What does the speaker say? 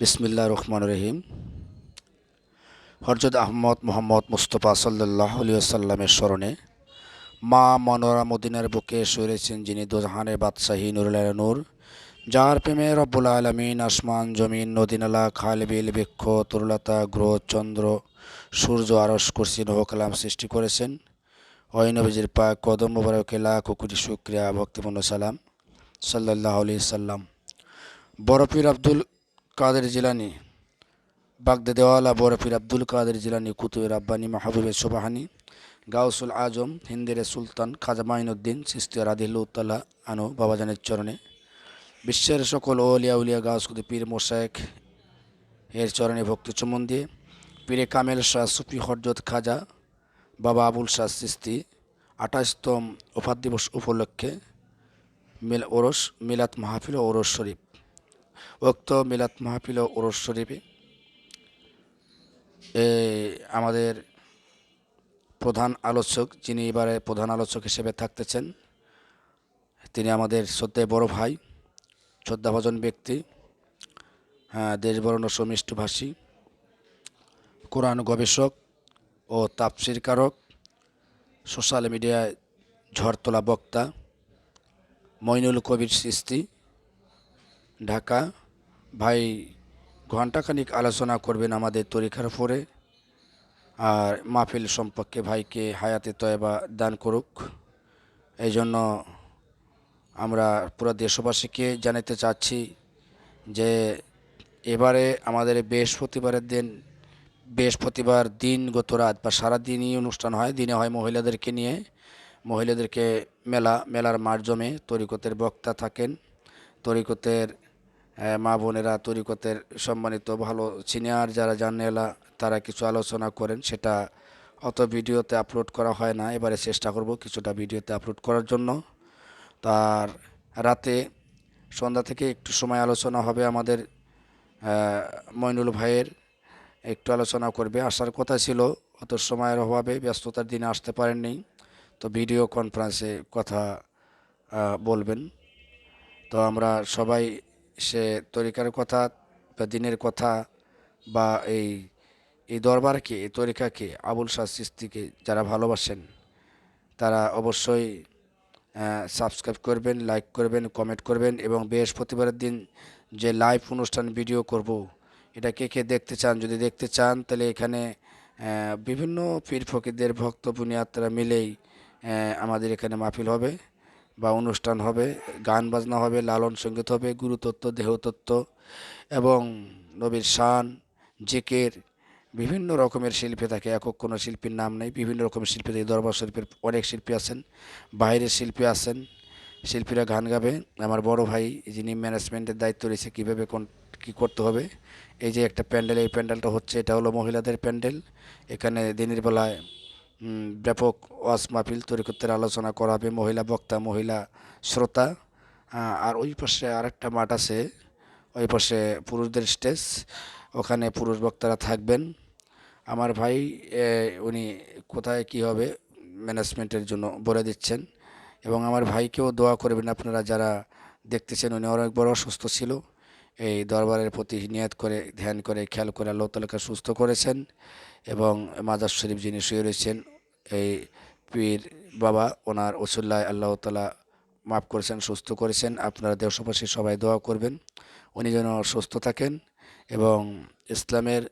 বিসমিল্লা রহমান রহিম। হরজত আহমদ মোহাম্মদ মুস্তফা সাল্লাহ সাল্লামের স্মরণে মা মনোরা মদিনার বুকে শুয়েছেন যিনি দোজাহানের বাদশাহী নুরুল নূর, যার প্রেমে রব্বুল আলমিন আসমান, জমিন নদীনালা খাল, বিল, বৃক্ষ, তরুলতা, গ্রহ, চন্দ্র, সূর্য আরস কুরসি নবকালাম সৃষ্টি করেছেন। ওই পা কদম মুবারকে লাখ কোটি শুক্রিয়া, ভক্তিপূর্ণ সালাম সাল্লাহ আলি সাল্লাম বরফির আব্দুল কাদের জিলানি? বাগদে দেওয়ালা বরফির আব্দুল কাদের জিলানি কুতুবের আব্বানি মাহবুবের সোবাহানি, গাউসুল আজম, হিন্দের সুলতান, খাজা মাইনুদ্দিন, সিস্তিয়া রাদিল্লাহ আনু বাবাজানের চরণে। বিশ্বের সকল ওলিয়া উলিয়া গাউসকুদি পীর মোশায়েক এর চরণে ভক্তি চুমন দিয়ে, পীরে কামেল শাহ সুফি হরজত খাজা, বাবা আবুল শাহ সিস্তি, আঠাশতম ওফাত দিবস উপলক্ষে মিল ওরস মিলাত মাহফিল ওরস শরীফ। উক্ত মিলাত মাহফিল ওরস শরীফে। আমাদের প্রধান আলোচক, যিনি এবারে প্রধান আলোচক হিসেবে থাকতেছেন, তিনি আমাদের শ্রদ্ধেয় বড় ভাই, শ্রদ্ধাভাজন ব্যক্তি হ্যাঁ দেশবরণ সমিষ্টভাষী, কোরআন গবেষক ও তাপসির কারক সোশ্যাল মিডিয়ায় ঝড় তোলা বক্তা, মইনুল কবির সৃষ্টি ঢাকা। ভাই, ঘণ্টাখানিক আলোচনা করবেন আমাদের তরিকার উপরে। আর মাহফিল সম্পর্কে ভাইকে হায়াতে তয়বা দান করুক। এই জন্য আমরা পুরো দেশবাসীকে জানাতে চাচ্ছি যে, এবারে আমাদের বৃহস্পতিবারের দিন, বৃহস্পতিবার দিন গত রাত বা সারাদিনই অনুষ্ঠান হয়। দিনে হয় মহিলাদেরকে নিয়ে। মহিলাদেরকে মেলা, মেলার মাঠ জমে তরিকতের বক্তা থাকেন। তরিকতের মা বোনেরা, তরিকতের সম্মানিত ভালো সিনিয়র যারা জানেলা তারা কিছু আলোচনা করেন। সেটা অত ভিডিওতে আপলোড করা হয় না। এবারে চেষ্টা করব কিছুটা ভিডিওতে আপলোড করার জন্য। তার রাতে সন্ধ্যা থেকে একটু সময় আলোচনা হবে আমাদের মইনুল ভাইয়ের। একটু আলোচনা করবে। আসার কথা ছিল, অত সময়ের অভাবে ব্যস্ততার দিনে আসতে পারেননি। তো ভিডিও কনফারেন্সে কথা বলবেন। তো আমরা সবাই সে তরিকার কথা বা দিনের কথা বা এই এই দরবারকে, এই তরিকাকে, আবুল শাহ সিস্তিকে যারা ভালোবাসেন, তারা অবশ্যই সাবস্ক্রাইব করবেন লাইক করবেন কমেন্ট করবেন এবং বৃহস্পতিবারের দিন যে লাইভ অনুষ্ঠান ভিডিও করব, এটা কে কে দেখতে চান, যদি দেখতে চান, তাহলে এখানে বিভিন্ন পীর ফকিরদের ভক্ত বুনিয়াদরা মিলেই আমাদের এখানে মাহফিল হবে। বা অনুষ্ঠান হবে, গান বাজনা হবে, লালন সংগীত হবে, গুরুতত্ত্ব, দেহতত্ত্ব এবং নবীর শান, জেকের, বিভিন্ন রকমের শিল্পী থাকে। একক কোনো শিল্পীর নাম নেই। বিভিন্ন রকমের শিল্পী থাকে। দরবার শিল্পীর অনেক শিল্পী আছেন। বাইরের শিল্পী আছেন। শিল্পীরা গান গাবে। আমার বড় ভাই, যিনি ম্যানেজমেন্টের দায়িত্ব রয়েছে, কীভাবে কোন, কী করতে হবে? এই যে একটা প্যান্ডেল, এই প্যান্ডেলটা হচ্ছে, এটা হলো মহিলাদের প্যান্ডেল। এখানে দিনের বেলায় ব্যাপক ওয়াজ মাহফিল তরিকত্বের আলোচনা করা হবে, মহিলা বক্তা, মহিলা শ্রোতা। আর ওই পাশে আরেকটা মাঠ আছে, ওই পাশে পুরুষদের স্টেজ, ওখানে পুরুষ বক্তারা থাকবেন। আমার ভাই উনি কোথায়, কি হবে ম্যানেজমেন্টের জন্য বলে দিচ্ছেন। এবং আমার ভাইকেও দোয়া করবেন আপনারা যারা দেখতেছেন, উনি অনেক বড় অসুস্থ ছিল। এই দরবারের প্রতি নিয়াত করে, ধ্যান করে, খেয়াল করে আল্লাহ তালাকে সুস্থ করেছেন এবং মাজার শরীফ যিনি শুয়ে রয়েছেন, এই পীর বাবা ওনার ওসুল্লাহ আল্লাহ তালা মাফ করেছেন, সুস্থ করেছেন। আপনারা দেশবাসী সবাই দোয়া করবেন। উনি যেন সুস্থ থাকেন এবং ইসলামের